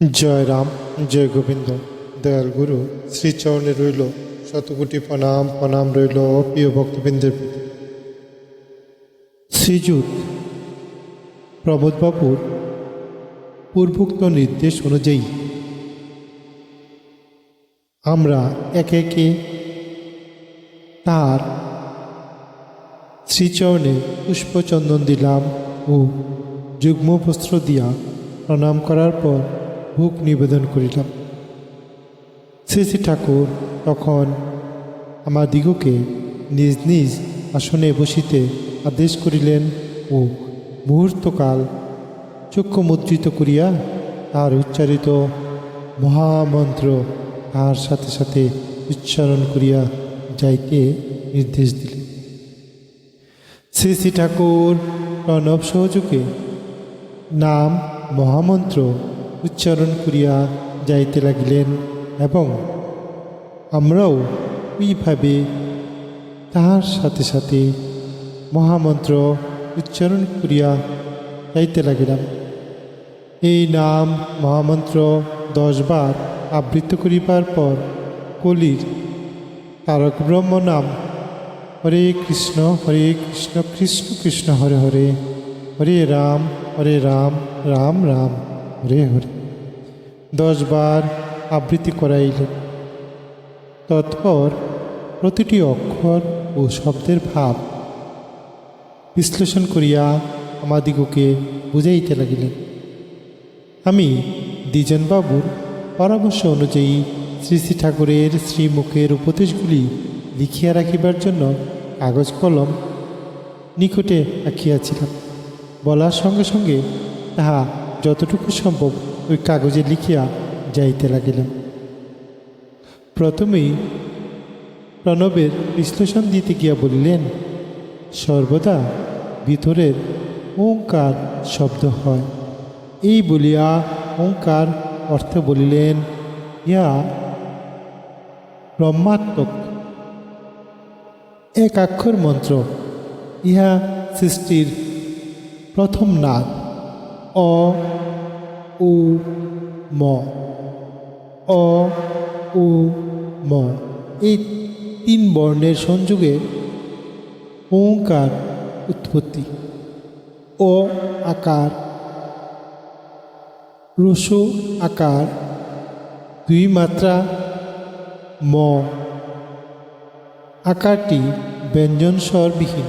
জয় রাম, জয় গোবিন্দ। দয়াল গুরু, শ্রীচরণে রইল। শতকোটি প্রণাম প্রণাম রইল প্রিয় ভক্তবৃন্দের প্রতি। শ্রীযুত প্রবোধবাবুর পূর্বোক্ত নির্দেশ অনুযায়ী আমরা একে একে তার শ্রীচরণে পুষ্পচন্দন দিলাম ও যুগ্ম বস্ত্র দিয়া প্রণাম করার পর ভোগ নিবেদন করিলাম। শ্রী শ্রী ঠাকুর তখন আমাদিগকে নিজ নিজ আসনে বসিতে আদেশ করিলেন ও মুহূর্তকাল চক্ষু মুদ্রিত করিয়া তার উচ্চারিত মহামন্ত্র তার সাথে সাথে উচ্চারণ করিয়া যাইতে নির্দেশ দিলেন। শ্রী শ্রী ঠাকুর প্রণব সহযোগে নাম মহামন্ত্র উচ্চারণ করিয়া যাইতে লাগিলেন এবং আমরাও ওইভাবে তাহার সাথে সাথে মহামন্ত্র উচ্চারণ করিয়া যাইতে লাগিলাম। এই নাম মহামন্ত্র দশবার আবৃত্ত করিবার পর কলির তারক ব্রহ্ম নাম হরে কৃষ্ণ হরে কৃষ্ণ কৃষ্ণ কৃষ্ণ, হরে হরে হরে রাম হরে রাম রাম রাম, হরে হরে। দশবার আবৃত্তি করাইলেন। তৎপর প্রতিটি অক্ষর ও শব্দের ভাব বিশ্লেষণ করিয়া আমাদিগকে বুঝাইতে লাগিলেন। আমি দ্বিজনবাবুর পরামর্শ অনুযায়ী শ্রী শ্রী ঠাকুরের শ্রীমুখের উপদেশগুলি লিখিয়া রাখিবার জন্য কাগজ কলম নিকটে রাখিয়াছিলাম বলার সঙ্গে সঙ্গে তাহা যতটুকু সম্ভব ওই কাগজে লিখিয়া যাইতে লাগিলাম। প্রথমেই প্রণবের বিশ্লেষণ দিতে গিয়া বলিলেন, সর্বদা ভিতরের ওঙ্কার শব্দ হয়। এই বলিয়া ওঙ্কার অর্থ বলিলেন, ইয়া ব্রহ্মাত্মক এক আক্ষর মন্ত্র, ইহা সৃষ্টির প্রথম নাদ, অ উ ম অ উ ম এই তিন বর্ণের সংযোগে ওঙ্কার উৎপত্তি। ও আকার, রসু আকার, দুই মাত্রা, ম। আকারটি ব্যঞ্জন স্বরবিহীন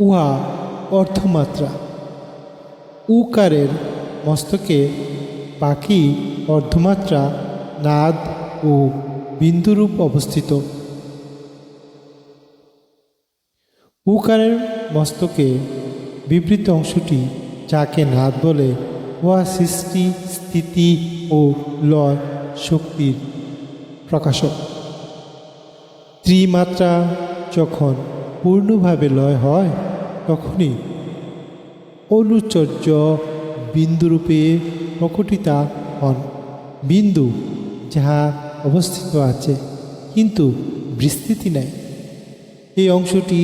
উহা অর্থমাত্রা উকারের মস্তকে বাকি অর্ধমাত্রা নাদ ও বিন্দুরূপ অবস্থিত। উকারের মস্তকে বিবৃত অংশটি যাকে নাদ বলে উহা সৃষ্টি স্থিতি ও লয় শক্তির প্রকাশক। ত্রিমাত্রা যখন পূর্ণভাবে লয় হয়, তখনই অনুচর্য বিন্দুরূপে প্রকটিতা হন। বিন্দু যাহা অবস্থিত আছে, কিন্তু বিস্তৃতি নাই। এই অংশটি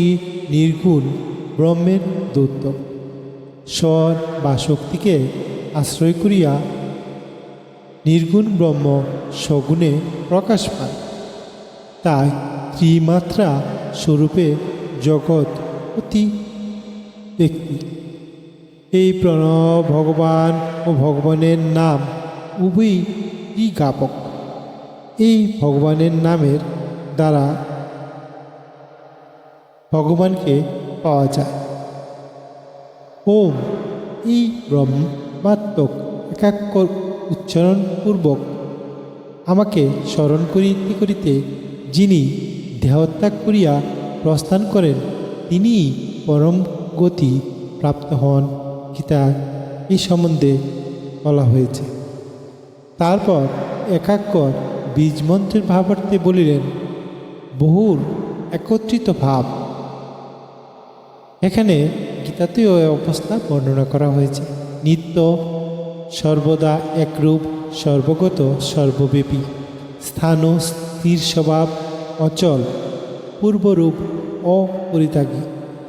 নির্গুণ ব্রহ্মের দৈত্য। স্বর বা শক্তিকে আশ্রয় করিয়া নির্গুণ ব্রহ্ম সগুণে প্রকাশ পায়। তাই ত্রিমাত্রা স্বরূপে জগৎ অতি ব্যক্তি এই প্রণব ভগবান ও ভগবানের নাম, উভয়ই জ্ঞাপক এই ভগবানের নামের দ্বারা ভগবানকে পাওয়া যায়। ওম, এই ব্রহ্মাত্মক একাক্ষর উচ্চারণপূর্বক আমাকে স্মরণ করিতে করিতে যিনি দেহত্যাগ করিয়া প্রস্থান করেন তিনি পরম গতি প্রাপ্ত হন। গীতা এই সম্বন্ধে বলা হয়েছে। তারপর একাক্ষর বীজ মন্ত্রের ভাবার্থে বলিলেন, বহুর একত্রিত ভাব। এখানে গীতাতেও অবস্থা বর্ণনা করা হয়েছে। নিত্য, সর্বদা একরূপ, সর্বগত, সর্বব্যাপী, স্থান, স্থির স্বভাব, অচল, পূর্বরূপ, অপরিত্যাগী,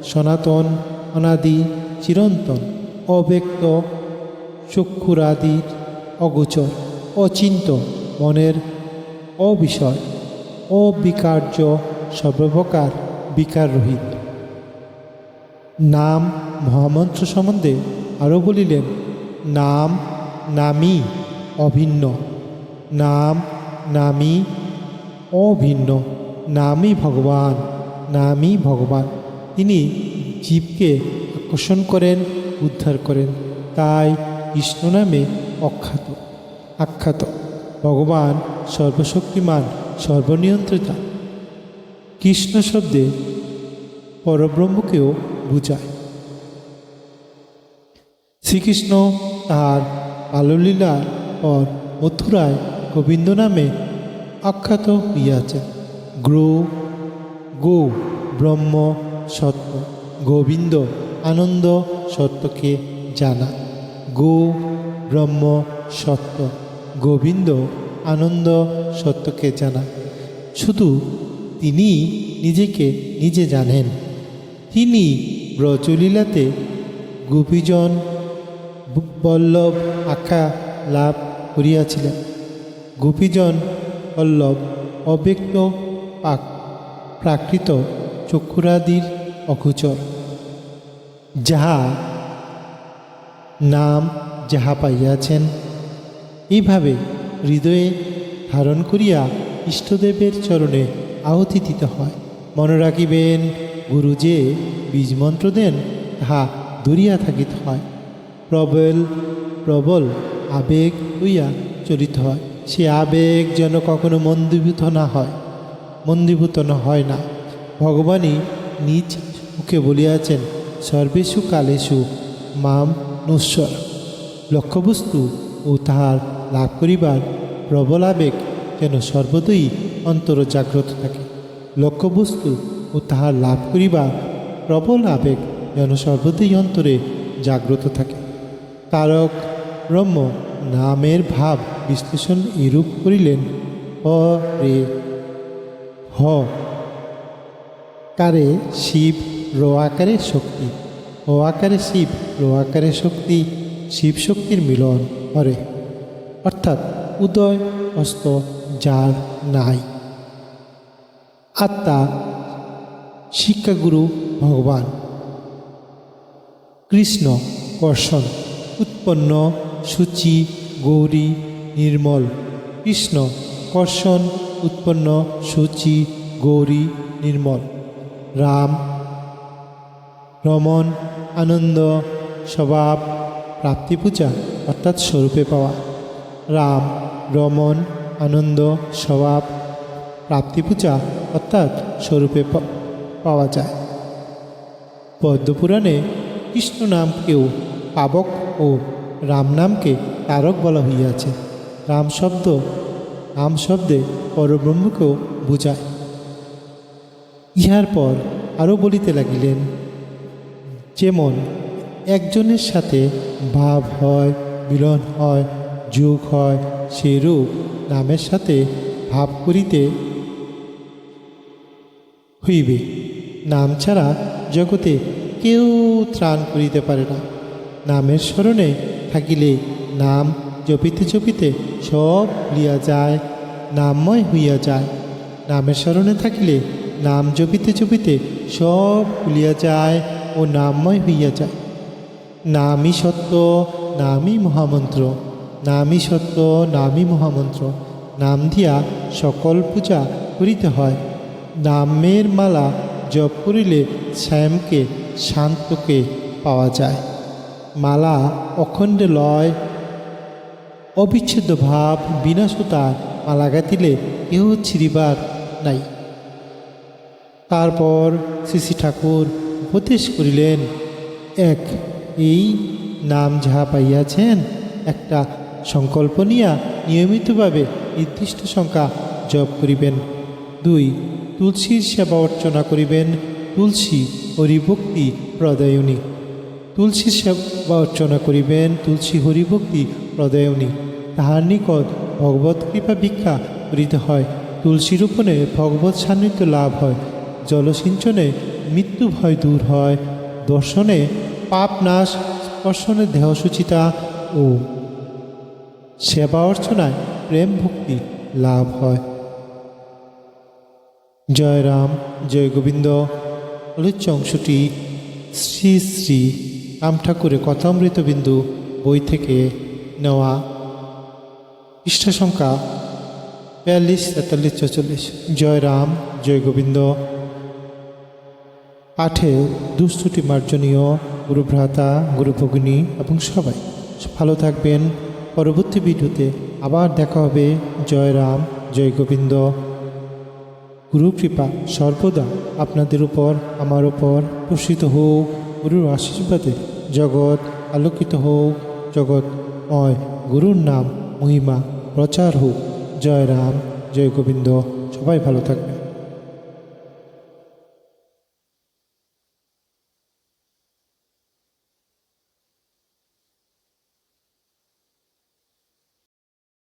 সনাতন, অনাদি, চিরন্তন। অব্যক্ত, চক্ষুরাদির, অগোচর, অচিন্ত, মনের অবিষয়, অবিকার্য, সর্বপ্রকার বিকাররহিত নাম মহামন্ত্র সম্বন্ধে আরও বলিলেন, নাম নামই অভিন্ন, নাম নামই অভিন্ন নামই ভগবান নামই ভগবান। তিনি জীবকে আকর্ষণ করেন উদ্ধার করেন। তাই কৃষ্ণ নামে অখ্যাত। আখ্যাত, ভগবান সর্বশক্তিমান, সর্বনিয়ন্ত্রিতা। কৃষ্ণ শব্দে পরব্রহ্মকেও বুঝায়। শ্রীকৃষ্ণ তাহার বাল্যলীলার পর মথুরায় গোবিন্দ নামে আখ্যাত হইয়াছেন। গ্রো, গো, ব্রহ্ম, সত্য, গোবিন্দ, আনন্দ সত্যকে জানা। গো ব্রহ্ম সত্য, গোবিন্দ আনন্দ সত্যকে জানা। শুধু তিনি নিজেকে নিজে জানেন। তিনি ব্রজলীলাতে গোপীজন বল্লভ আখ্যা লাভ করিয়াছিলেন। গোপীজন বল্লভ অব্যক্ত প্রাকৃত চক্ষুরাদির অখোচর যাহা নাম যাহা পাইয়াছেন, এইভাবে হৃদয়ে ধারণ করিয়া ইষ্টদেবের চরণে আহুতি দিতে হয়। মনে রাখিবেন, গুরু যে বীজমন্ত্র দেন, তাহা দরিয়া থাকিতে হয়। প্রবল প্রবল আবেগ হইয়া চলিত হয়। সে আবেগ যেন কখনো মন্দীভূত না হয়, মন্দীভূত না হয় না। ভগবানই নিজ মুখে বলিয়াছেন সর্বেষু কালেষু মাম নশ্বর। লক্ষ্যবস্তু ও তাহার লাভ করিবার প্রবল আবেগ যেন সর্বদই অন্তর জাগ্রত থাকে। লক্ষ্যবস্তু ও তাহার লাভ করিবার প্রবল আবেগ যেন সর্বদই অন্তরে জাগ্রত থাকে। তারক ব্রহ্ম নামের ভাব বিশ্লেষণ এরূপ করিলেন অ রে, হ। কারে শিব র আকারে শক্তি, ও আকারে শিব, র আকারে শক্তি, শিব শক্তির মিলন হরে অর্থাৎ উদয়, অস্ত, যার নাই। আত্মা, শিক্ষাগুরু ভগবান। কৃষ্ণ, কর্ষণ, উৎপন্ন, সূচি, গৌরী, নির্মল। কৃষ্ণ, কর্ষণ, উৎপন্ন, সূচি, গৌরী, নির্মল। রাম রমন আনন্দ, স্বভাব প্রাপ্তি পূজা অর্থাৎ স্বরূপে পাওয়া। রাম রমন আনন্দ, স্বভাব প্রাপ্তি পূজা অর্থাৎ স্বরূপে পাওয়া যায়। পদ্মপুরাণে কৃষ্ণ নামকেও পাবক ও রাম নামকে তারক বলা হইয়াছে। রাম শব্দ, রাম শব্দে পরব্রহ্মকেও বুঝায়। ইহার পর আরও বলিতে লাগিলেন যেমন, একজনের সাথে ভাব হয়, মিলন হয়, যোগ হয়, সেরূপ নামের সাথে ভাব করিতে হইবে। নাম ছাড়া জগতে কেউ ত্রাণ করিতে পারে না। নামের স্মরণে থাকিলে নাম জপিতে জপিতে সব ভুলিয়া যায়, নামময় হইয়া যায়। নামের স্মরণে থাকিলে নাম জপিতে জপিতে সব ভুলিয়া যায় ও নামময় হইয়া যায়। নামই সত্য, নামই মহামন্ত্র, নামই সত্য, নামই মহামন্ত্র, নাম দিয়া সকল পূজা করিতে হয়। নামের মালা জপ করিলে শ্যামকে, শান্তকে পাওয়া যায়। মালা অখণ্ডে লয়, অবিচ্ছেদ্য ভাব বিনাশতা মালা গাঁথিলে কেহ ছিঁড়িবার নাই। তারপর শ্রী ঠাকুর উপদেশ করিলেন, এক, এই নাম যাহা পাইয়াছেন, একটা সংকল্প নিয়া নিয়মিতভাবে নির্দিষ্ট সংখ্যা জপ করিবেন। দুই, তুলসীর সেবা অর্চনা করিবেন, তুলসী হরিভক্তি প্রদায়নী। তুলসীর সেবা অর্চনা করিবেন, তুলসী হরিভক্তি প্রদায়নী। তাহার নিকট ভগবত কৃপা ভিক্ষা করিতে হয়। তুলসী রোপণে ভগবত সান্নিধ্য লাভ হয়। জলসিঞ্চনে মৃত্যু ভয় দূর হয়। দর্শনে পাপ নাশ, স্পর্শনে দেহসুচিতা ও সেবা অর্চনায় প্রেম ভক্তি লাভ হয়। জয় রাম, জয় গোবিন্দ। আলোচ্য অংশটি শ্রী শ্রী রাম ঠাকুরের কথামৃত বিন্দু বই থেকে নেওয়া। পৃষ্ঠা সংখ্যা বিয়াল্লিশ, তেতাল্লিশ, চৌচল্লিশ। জয় রাম, জয় গোবিন্দ। পাঠে দুস্তুটি মার্জনীয়, গুরুভ্রাতা গুরু ভগিনী এবং সবাই। ভালো থাকবেন। পরবর্তী ভিডিওতে আবার দেখা হবে। জয় রাম, জয় গোবিন্দ। গুরু কৃপা সর্বদা আপনাদের উপর, আমার উপর প্রসিত হোক। গুরুর আশীর্বাদে জগৎ আলোকিত হোক। জগৎময় গুরুর নাম মহিমা প্রচার হোক। জয় রাম, জয় গোবিন্দ। সবাই ভালো থাকবেন।